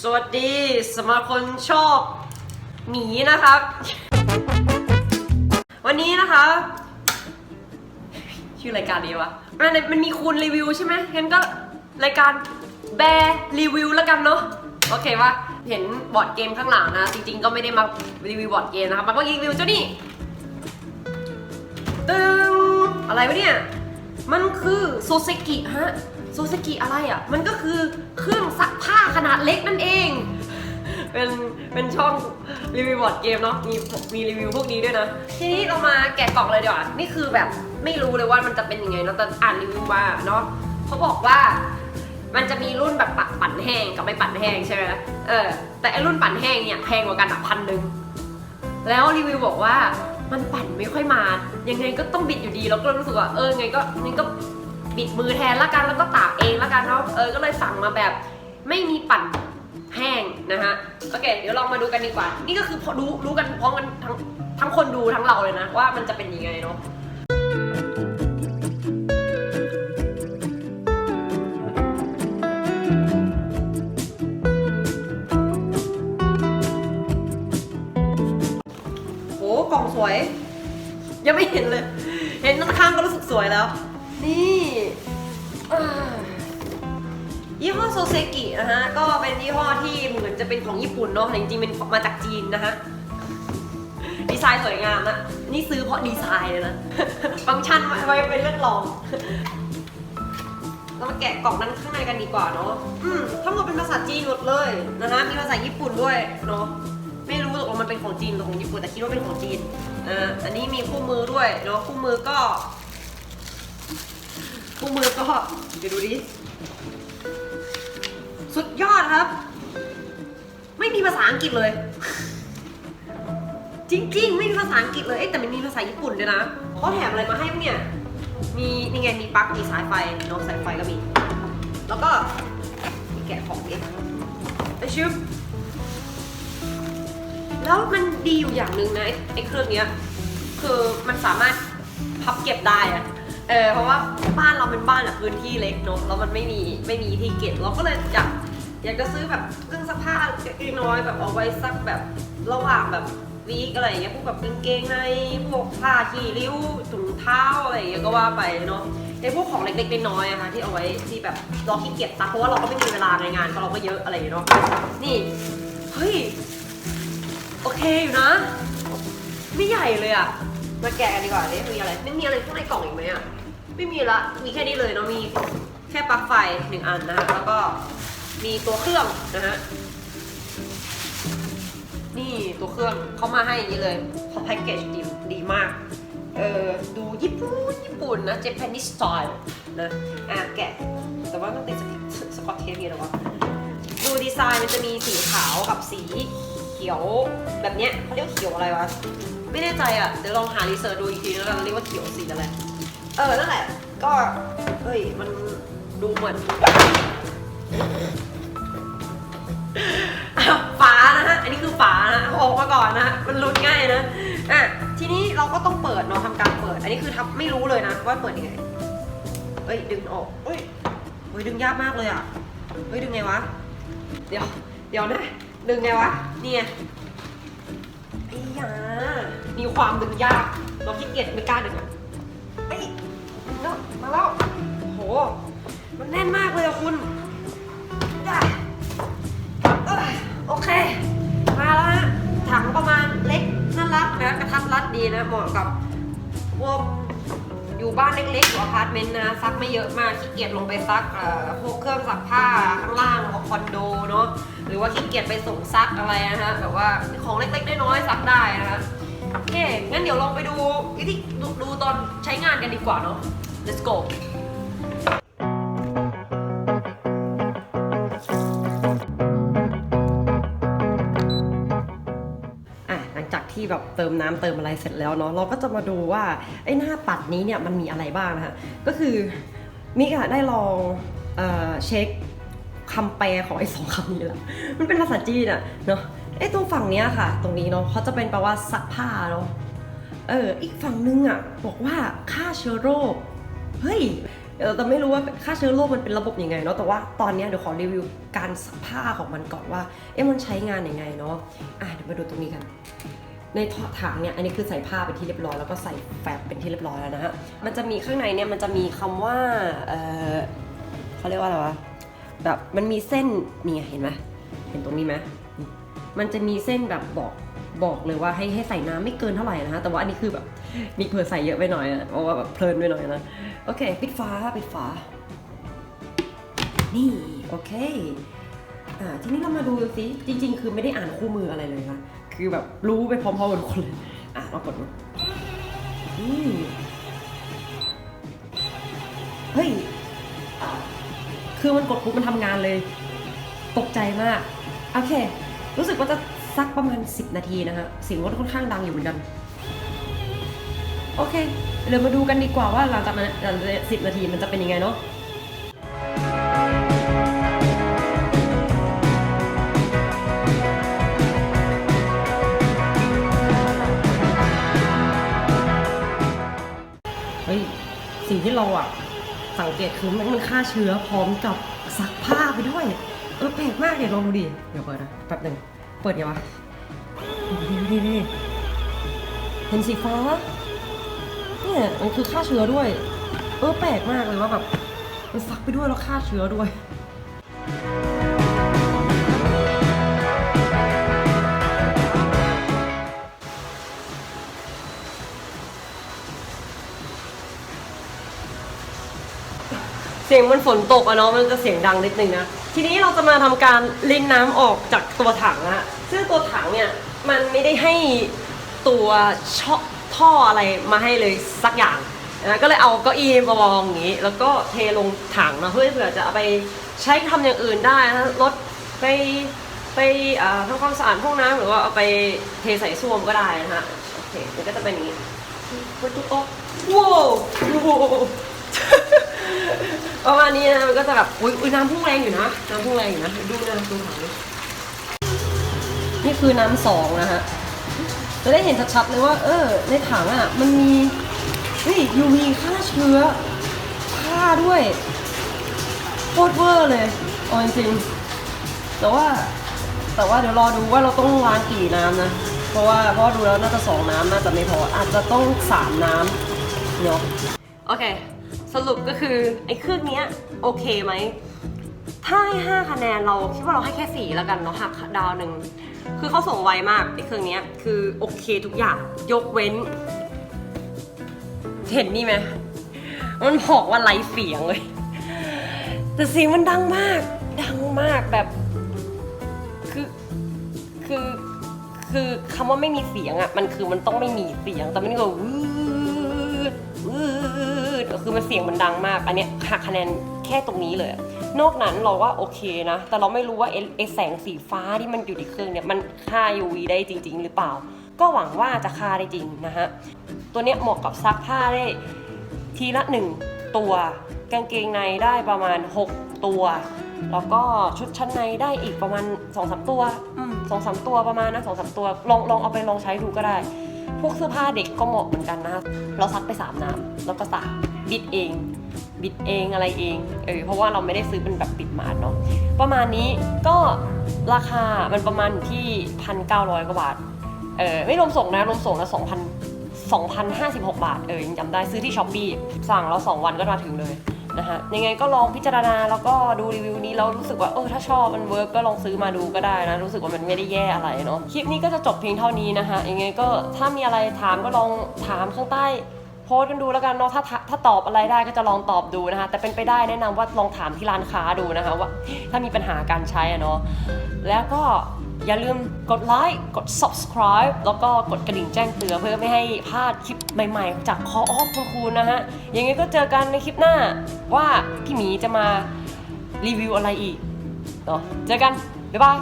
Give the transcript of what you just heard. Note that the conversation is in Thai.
สวัสดีสำหรับคนชอบหมีนะครับ วันนี้นะคะชื่อรายการดีวะอะในมันมีคูณรีวิวใช่ไหมงั้นก็รายการแบร์รีวิวแล้วกันเนาะโอเคปะเห็นบอร์ดเกมข้างหลังนะ จริงๆก็ไม่ได้มารีวิวบอร์ดเกมนะครับมันก็รีวิวเจ้านี่ตึงอะไรวะเนี่ย มันคือโซเซกิฮะ โซเซกิอะไรอะ มันก็คือเครื่องซักผ้าขนาดเล็กนั่นเอง เป็น เป็นช่องรีวิวบอร์ดเกมเนาะ มีมีรีวิวพวกนี้ด้วยนะ ทีนี้เรามาแกะกล่องเลยดีกว่า นี่คือแบบไม่รู้เลยว่ามันจะเป็นยังไงเนาะแต่อ่านรีวิวมาเนาะเขาบอกว่ามันจะมีรุ่นแบบปัดปั่นแห้งกับไม่ปั่นแห้งใช่ไหมเออ แต่ไอรุ่นปั่นแห้งเนี่ยแพงกว่ากันอะพันหนึ่งแล้วรีวิวบอกว่ามันปั่นไม่ค่อยมา ยังไงก็ต้องบิดอยู่ดี แล้วก็รู้สึกว่าเออไงก็งั้นก็ บิดมือแทนละกันแล้วก็ตากเองละกันเนาะเออก็เลยสั่งมาแบบไม่มีปั่นแห้งนะฮะโอเค เดี๋ยวลองมาดูกันดีกว่า นี่ก็คือพอรู้รู้กันพร้อมกันทั้งทั้งคนดูทั้งเราเลยนะ ว่ามันจะเป็นยังไงเนาะโหกล่องสวย ยังไม่เห็นเลย เห็นข้างๆก็รู้สึกสวยแล้ว นี่อ่ายี่ห้อโซเซกินะฮะ ก็เป็นยี่ห้อที่เหมือนจะเป็นของญี่ปุ่นเนาะแต่จริงๆเป็นมาจากจีนนะฮะ ดีไซน์สวยงามนะ นี่ซื้อเพราะดีไซน์เลยนะ ฟังก์ชันไว้เป็นเรื่องรองเรามาแกะกล่องนั้นข้างในกันดีกว่าเนาะอืมทั้งหมดเป็นภาษาจีนหมดเลยนะฮะ มีภาษาญี่ปุ่นด้วยเนาะ ไม่รู้ตกลงมันเป็นของจีนหรือของญี่ปุ่นแต่คิดว่าเป็นของจีนอ่าอันนี้มีคู่มือด้วยเนาะ คู่มือก็ คู่มือก็เดี๋ยวดูดิ สุดยอดครับ ไม่มีภาษาอังกฤษเลย จริงๆ ไม่มีภาษาอังกฤษเลย เอ๊ะแต่มันมีภาษาญี่ปุ่นด้วยนะเขาแถมอะไรมาให้ปะเนี่ย มีนี่ไงมีปลั๊ก มีสายไฟเนาะสายไฟก็มี แล้วก็มีแกะของดิไปชึบแล้วมันดีอยู่อย่างหนึ่งนะไอ้ไอ้เครื่องเนี้ย คือมันสามารถพับเก็บได้อะ เออเพราะว่าบ้านเราเป็นบ้านแบบพื้นที่เล็กเนาะแล้วมันไม่มีไม่มีที่เก็บเราก็เลยอยากอยากจะซื้อแบบเครื่องซักผ้าเล็กน้อยแบบเอาไว้ซักแบบระหว่างแบบวีคอะไรอย่างเงี้ยพวกแบบกางเกงในพวกผ้าขี้ริ้วถุงเท้าอะไรอย่างเงี้ยก็ว่าไปเนาะไอ้พวกของเล็กๆน้อยๆอะคะที่เอาไว้ที่แบบเราขี้เกียจซักเพราะว่าเราก็ไม่มีเวลาในงานเพราะเราก็เยอะอะไรอย่างเงี้ยเนาะนี่เฮ้ยโอเคอยู่นะ ไม่ใหญ่เลยอะ มาแกะกันดีกว่าเนี่ยมีอะไร ไม่มีอะไรข้างในกล่องอีกไหมอะ ไม่มีละ มีแค่นี้เลยเนาะ มีแค่ปลั๊กไฟหนึ่งอันนะฮะแล้วก็มีตัวเครื่องนะฮะ นี่ตัวเครื่องเขามาให้อย่างนี้เลยเขาแพ็กเกจดีดีมาก เออดูญี่ปุ่นญี่ปุ่นนะ Japanese style นะ อะแกะ แต่ว่าต้องติดสกอตเทปนี่หรอวะดูดีไซน์มันจะมีสีขาวกับสี ขียวแบบเนี้ยเขาเรียกเขียวอะไรวะ ไม่แน่ใจอะ เดี๋ยวลองหารีเสิร์ชดูอีกทีแล้วกันเรียกว่าเขียวสีอะไร เออ นั่นแหละ ก็เฮ้ย มันดูเหมือนอ้าวฝานะฮะ อันนี้คือฝานะออกมาก่อนนะ มันลุดง่ายนะ อะ ทีนี้เราก็ต้องเปิดเนาะทำการเปิด อันนี้คือทำไม่รู้เลยนะว่าเปิดยังไง เอ้ย ดึงออกเอ้ยเฮ้ย ดึงยากมากเลยอะ เฮ้ย ดึงไงวะ เดี๋ยว เดี๋ยวนะ ดึงไงวะ เนี่ยไอ้ยามีความดึงยากเราขี้เกียจไม่กล้าดึงอะไอ้ยดึงแล้วมาแล้วโห มันแน่นมากเลยอะคุณอะเอ้โอเค มาแล้วฮะ ถังประมาณเล็กน่ารักนะกระทัดรัดดีนะเหมาะกับพวกอยู่บ้านเล็กๆอยู่อพาร์ตเมนต์นะซักไม่เยอะมากขี้เกียจลงไปซักพวกเครื่องซักผ้าข้างล่างของคอนโดเนาะ รือว่าขี้เกียจไปส่งซักอะไรนะฮะแบบว่าของเล็กๆน้อยๆซักได้นะฮะโอเคงั้นเดี๋ยวลองไปดูวิธีดูดูตอนใช้งานกันดีกว่าเนาะ let's go อะหลังจากที่แบบเติมน้ำเติมอะไรเสร็จแล้วเนาะเราก็จะมาดูว่าไอ้หน้าปัดนี้เนี่ยมันมีอะไรบ้างนะคะก็คือมิกอะได้ลองเออเช็ค คำแปลของไอ้สองคำนี้แหละมันเป็นภาษาจีนอะเนาะไอ้ตรงฝั่งเนี้ยค่ะ ตรงนี้เนาะเขาจะเป็นแปลว่าซักผ้าเนาะเอออีกฝั่งนึงอะบอกว่าฆ่าเชื้อโรคเฮ้ยเดี๋ยวแต่ไม่รู้ว่าค่าเชื้อโรคมันเป็นระบบยังไงเนาะแต่ว่าตอนนี้เดี๋ยวขอรีวิวการซักผ้าของมันก่อนว่าเอ๊ะมันใช้งานยังไงเนาะอะเดี๋ยวมาดูตรงนี้กัน ในถังเนี่ยอันนี้คือใส่ผ้าเป็นที่เรียบร้อยแล้วก็ใส่แฟบเป็นที่เรียบร้อยแล้วนะฮะมันจะมีข้างในเนี่ยมันจะมีคำว่าเออเขาเรียกว่าอะไรวะ แบบมันมีเส้นนี่เห็นไหมเห็นตรงนี้ไหมมันจะมีเส้นแบบบอกบอกเลยว่าให้ให้ใส่น้ำไม่เกินเท่าไหร่นะฮะแต่ว่าอันนี้คือแบบนี่เผื่อใส่เยอะไปหน่อยอะเพราะว่าแบบเพลินไปหน่อยนะโอเค ปิดฝาปิดฝานี่โอเคอ่าทีนี้เรามาดูสิจริง ๆ คือไม่ได้อ่านคู่มืออะไรเลยค่ะคือแบบรู้ไปพร้อมๆกันคนเลยอะเรากดดูอืมเฮ้ย คือมันกดปุ๊บมันทำงานเลย ตกใจมาก โอเค รู้สึกว่าจะสักประมาณ 10 นาทีนะฮะเสียงรถค่อนข้างดังอยู่เหมือนกัน โอเค เดี๋ยวมาดูกันดีกว่าว่าหลังจากนั้นหลังจากสิบนาทีมันจะเป็นยังไงเนาะเฮ้ยสิ่งที่เราอะ สังเกตคือมันมันฆ่าเชื้อพร้อมกับซักผ้าไปด้วย เออแปลกมากเลยลองดูดิ เดี๋ยวเปิดนะแป๊บหนึ่งเปิดยังวะดีดีดีเห็นสีฟ้าเนี่ยมันคือฆ่าเชื้อด้วย เออแปลกมากเลยว่าแบบมันซักไปด้วยแล้วฆ่าเชื้อด้วย สียงมันฝนตกอะเนาะมันจะเสียงดังนิดนึงนะทีนี้เราจะมาทำการลินน้ำออกจากตัวถังอะซึ่งตัวถังเนี่ยมันไม่ได้ให้ตัวช่อท่ออะไรมาให้เลยสักอย่างนะก็เลยเอาเก้าอี้มาวางอย่างนี้ แล้วก็เทลงถังนะเพื่อเผื่อจะเอาไปใช้ทำอย่างอื่นได้นะรถไปไปอ่าทำความสะอาดห้องน้ำหรือว่าเอาไปเทใส่ส้วมก็ได้นะฮะโอเคมันก็จะเป็นอย่างนี้ประตูโต๊ะว้าวว้าว ประมาณนี้นะ มันก็จะแบบ อุ้ยอุ๊ยน้ำพุ่งแรงอยู่นะ น้ำพุ่งแรงอยู่นะ ดูนะดูถังนี่คือน้ำสองนะฮะ จะได้เห็นชัดๆเลยว่า เออ ในถังอะ มันมีเฮ้ยยูมีฆ่าเชื้อผ้าด้วยโคตรเวอร์เลยเอาจริงๆแต่ว่าแต่ว่าเดี๋ยวรอดูว่าเราต้องล้างกี่น้ำนะ เพราะว่าเพราะดูแล้วน่าจะสองน้ำน่าจะไม่พออาจจะต้องสามน้ำเนาะโอเค สรุปก็คือไอ้เครื่องเนี้ยโอเคไหม ถ้าให้ห้าคะแนนเราคิดว่าเราให้แค่สี่แล้วกันเนาะหักดาวหนึ่งคือเขาส่งไวมากไอ้เครื่องเนี้ยคือโอเคทุกอย่างยกเว้น เห็นนี่ไหมมันบอกว่าไรเสียงเลย แต่เสียงมันดังมาก ดังมากแบบ คือคือคือคำว่าไม่มีเสียงอะมันคือมันต้องไม่มีเสียงแต่มันก็วื คือมันเสียงมันดังมาก อันเนี้ยหักคะแนนแค่ตรงนี้เลยอะนอกนั้นเราว่าโอเคนะ แต่เราไม่รู้ว่าไอ้ไอ้แสงสีฟ้าที่มันอยู่ในเครื่องเนี่ยมันฆ่า UV ได้จริง ๆ หรือเปล่า ก็หวังว่าจะฆ่าได้จริงนะฮะ ตัวเนี้ยเหมาะกับซักผ้าได้ทีละหนึ่งตัว กางเกงในได้ประมาณ 6 ตัว แล้วก็ชุดชั้นในได้อีกประมาณ2อสตัวอืมสองสามตัวประมาณนะสองสามตัวลองลองเอาไปลองใช้ดูก็ได้ พวกเสื้อผ้าเด็กก็เหมาะเหมือนกันนะเราซักไปสามน้ำแล้วก็ตาก บิดเอง บิดเองอะไรเองเออเพราะว่าเราไม่ได้ซื้อเป็นแบบปิดมาดเนาะประมาณนี้ก็ราคามันประมาณอยู่ที่พันเก้าร้อยกว่าบาทเออไม่รวมส่งนะรวมส่งนะสองพัน2,056 บาท เออยังจำได้ซื้อที่ช้อปปีสั่งแล้ว2วันก็มาถึงเลยนะฮะยังไงก็ลองพิจารณาแล้วก็ดูรีวิวนี้แล้วรู้สึกว่าเออถ้าชอบมันเวิร์กก็ลองซื้อมาดูก็ได้นะ รู้สึกว่ามันไม่ได้แย่อะไรเนาะคลิปนี้ก็จะจบเพียงเท่านี้นะฮะยังไงก็ถ้ามีอะไรถามก็ลองถามข้างใต้ พสต์กันดูแล้วกันเนาะถ้าถ้าตอบอะไรได้ก็จะลองตอบดูนะคะ แต่เป็นไปได้แนะนำว่าลองถามที่ร้านค้าดูนะคะว่าถ้ามีปัญหาการใช้อะเนาะแล้วก็อย่าลืมกดไลค์กด subscribe แล้วก็กดกระดิ่งแจ้งเตือนเพื่อไม่ให้พลาดคลิปใหม่ๆ จากคอออฟคุณครูนะฮะยังไงก็เจอกันในคลิปหน้าว่าพี่หมีจะมารีวิวอะไรอีกเนาะเจอกัน บ๊ายบาย